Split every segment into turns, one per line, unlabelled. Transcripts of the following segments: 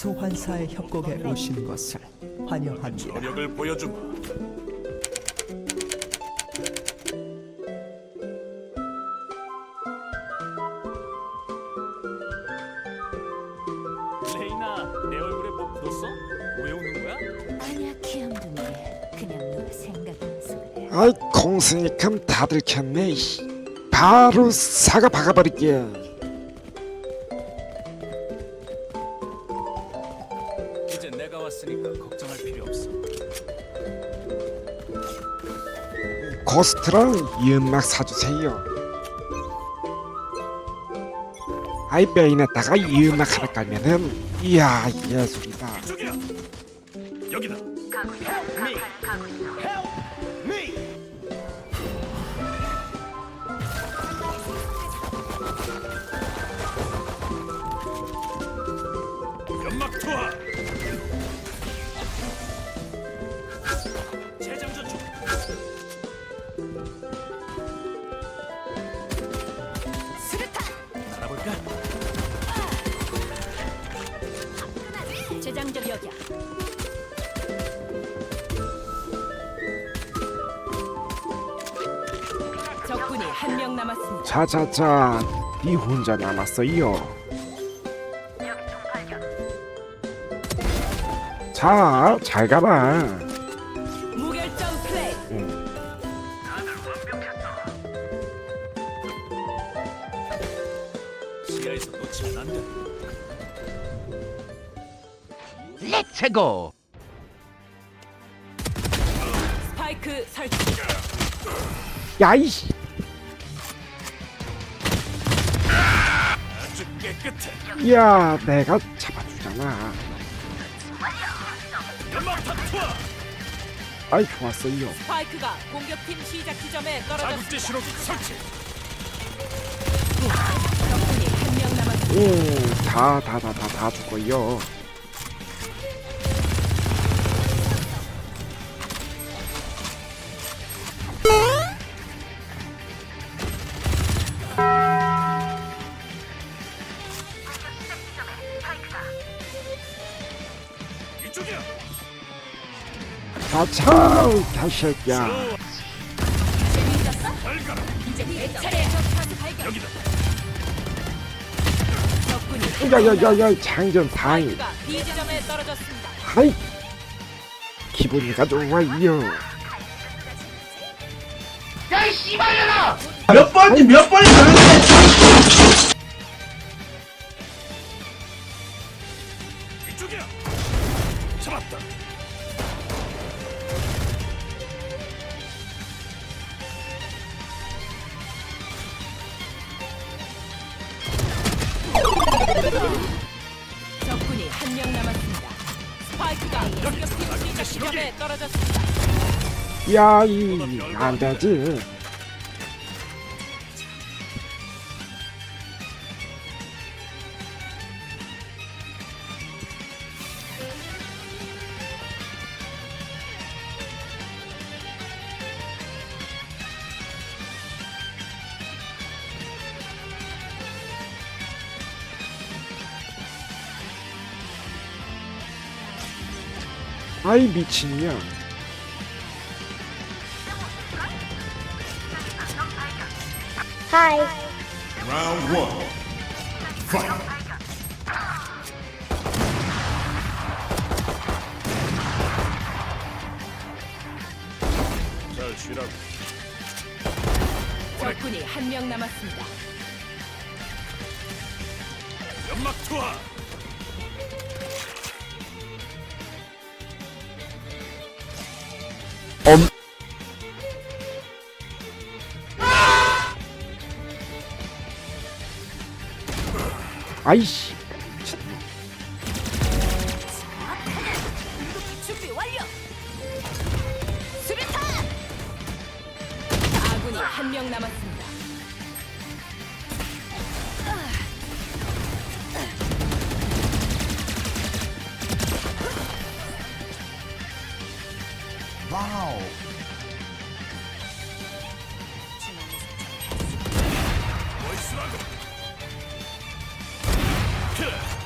소환사의 협곡에 오신 것을 환영합니다.
저력을 보여주마.
레이나 내 얼굴에 뭐 묻었어? 왜 우는 거야?
아니야 귀염둥이 그냥 누가 그래
아이 다들 켰네 이. 바로 사과 박아버릴게
내가 왔으니까 걱정할 필요 없어.
고스트랑 이 음악 사주세요 아이 메인에다가 이 음악 하나 깔면은 이야 예술이다
저기야. 여기다. 연막 투하.
여기야
적군이 한 명 남았습니다.
자자자 니 혼자 남았어요 자 잘 가봐
무결점 플레이.
지하에서 놓치면 안 돼.
스파이크 설치.
야이씨
아주 깨끗해.
야 내가 잡아주잖아
투하.
아이 좋았어요
스파이크가 공격팀 시작 지점에
자국제
떨어졌습니다.
신호기 설치.
적군이 한 명 남았습니다.
오 다 다 다 다 다 죽어요
적파수 발견
여기다.
적군이
야야야야 장전
떨어졌습니다.
하이 기분이가 좋아요
몇 번지 몇 번이
적군이 한 명 남았습니다. 스파이크가 공격팀 시작 지점에 떨어졌습니다.
야이 안되지 아이 미친년
Round one. Fight. 잘 쉬라고.
적군이 한 명 남았습니다.
연막 투하.
아이씨
준비 완료 수류탄
아군이 한 명 남았습니다.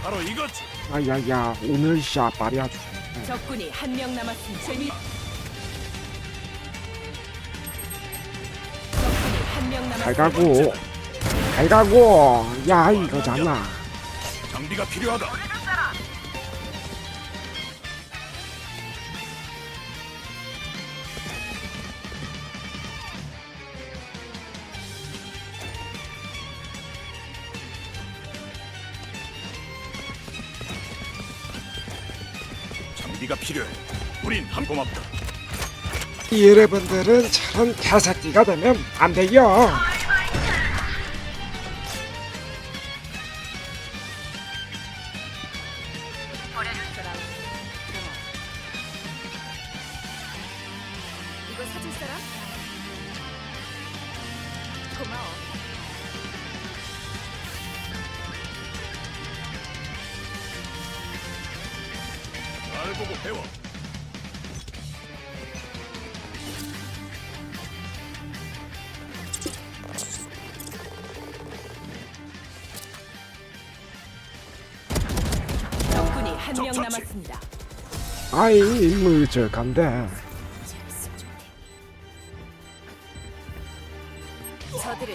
바로 이거지.
아야야 오늘 샷발이 아주
적군이 한 명 남았습니다. 재미. 적군이
한명잘
남았습니다.
가고 잘 가고 야 이거잖아
장비가 필요하다. 장비가 필요해. 우린 한 고맙다.
여러분들은 저런 개새끼가 되면 안 돼요
이거 사줄 사람? 고마워.
날 보고 배워.
적군이 한 명
적 처치.
남았습니다.
아이 무적한데
저들은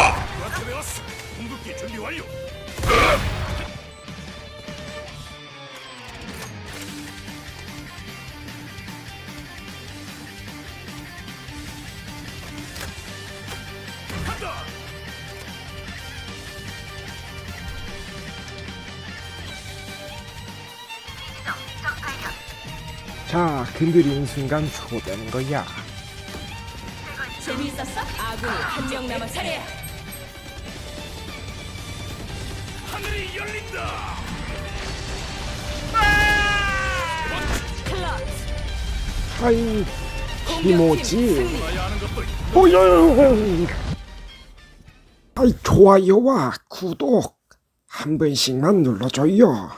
자 건드리는 순간 초되는 거야
재미있었어? 아군이 한 명 남았습니다.
하늘이 열린다.
클러치.
아이 이모지 보여 아이 좋아요와 구독 한 번씩만 눌러줘요